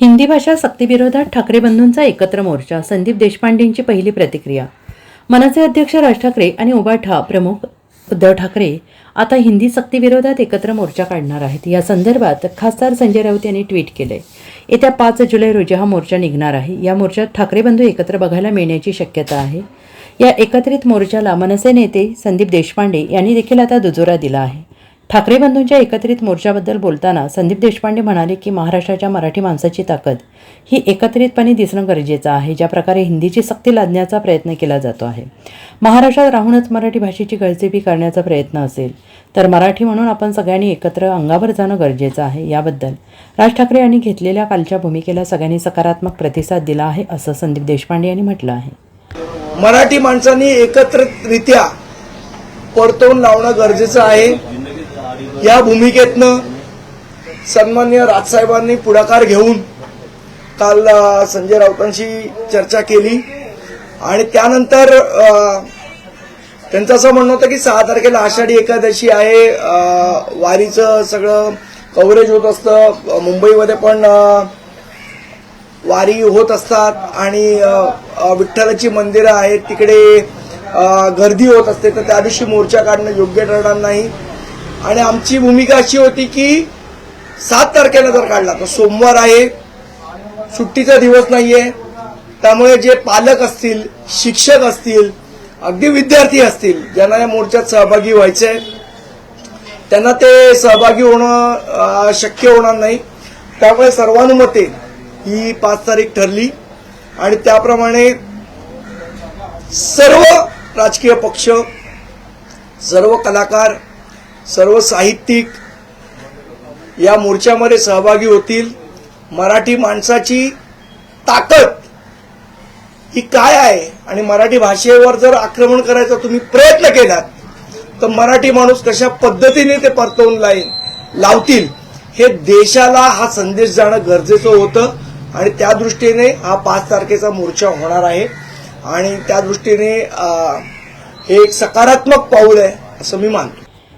हिंदी भाषा सक्तीविरोधात ठाकरे बंधूंचा एकत्र मोर्चा संदीप देशपांडेंची पहिली प्रतिक्रिया. मनसे अध्यक्ष राज ठाकरे आणि उबाठा प्रमुख उद्धव ठाकरे आता हिंदी सक्तीविरोधात एकत्र मोर्चा काढणार आहेत. या संदर्भात खासदार संजय राऊत यांनी ट्विट केले. येत्या पाच जुलै रोजी हा मोर्चा निघणार आहे. या मोर्चात ठाकरे बंधू एकत्र बघायला मिळण्याची शक्यता आहे. या एकत्रित मोर्चाला मनसे नेते संदीप देशपांडे यांनी देखील आता दुजोरा दिला आहे. ठाकरे बंधूंच्या एकत्रित मोर्चाबद्दल बोलताना संदीप देशपांडे म्हणाले की महाराष्ट्राच्या मराठी माणसाची ताकद ही एकत्रितपणे दिसणं गरजेचं आहे ज्या प्रकारे हिंदीची सक्ती लादण्याचा प्रयत्न केला जातो आहे. महाराष्ट्रात राहूनच मराठी भाषेची गळचेपी करण्याचा प्रयत्न असेल तर मराठी म्हणून आपण सगळ्यांनी एकत्र अंगावर जाणं गरजेचं आहे याबद्दल राज ठाकरे यांनी घेतलेल्या कालच्या भूमिकेला सगळ्यांनी सकारात्मक प्रतिसाद दिला आहे असं संदीप देशपांडे यांनी म्हटलं आहे. मराठी माणसांनी एकत्रितरित्या परतवून लावणं गरजेचं आहे. या भूमिकेतनं सन्मान्य राजसाहेबांनी पुढाकार घेऊन काल संजय राऊतांशी चर्चा केली. आणि त्यानंतर त्यांचं असं म्हणणं होतं की सहा तारखेला आषाढी एकादशी आहे. वारीचं सगळं कव्हरेज होत असतं. मुंबईमध्ये पण वारी होत असतात. आणि विठ्ठलाची मंदिरं आहेत. तिकडे गर्दी होत असते. तर त्या दिवशी मोर्चा काढणं योग्य ठरणार नाही. आणि आमची भूमिका अशी होती की सात तारखेला जर काढला तर सोमवार आहे सुट्टीचा दिवस नाहीये. त्यामुळे जे पालक असतील शिक्षक असतील अगदी विद्यार्थी असतील ज्यांना या मोर्चात सहभागी व्हायचंय त्यांना ते सहभागी होणं शक्य होणार नाही. त्यामुळे सर्वानुमते ही पाच तारीख ठरली. आणि त्याप्रमाणे सर्व राजकीय पक्ष सर्व कलाकार सर्व साहित्यिक या मोर्चामध्ये सहभागी होतील. मराठी माणसाची ताकद ही काय आहे? आणि मराठी भाषेवर जर आक्रमण करायचा तुम्ही प्रयत्न केलात तर मराठी माणूस कशा पद्धतीने ते परतवून लाईन लावतील? हे देशाला हा संदेश जाणं गरजेचं होतं. आणि त्या दृष्टीने हा पाच तारखेचा मोर्चा होणार आहे. आणि त्या दृष्टीने हे एक सकारात्मक पाऊल आहे असं मी मानतो.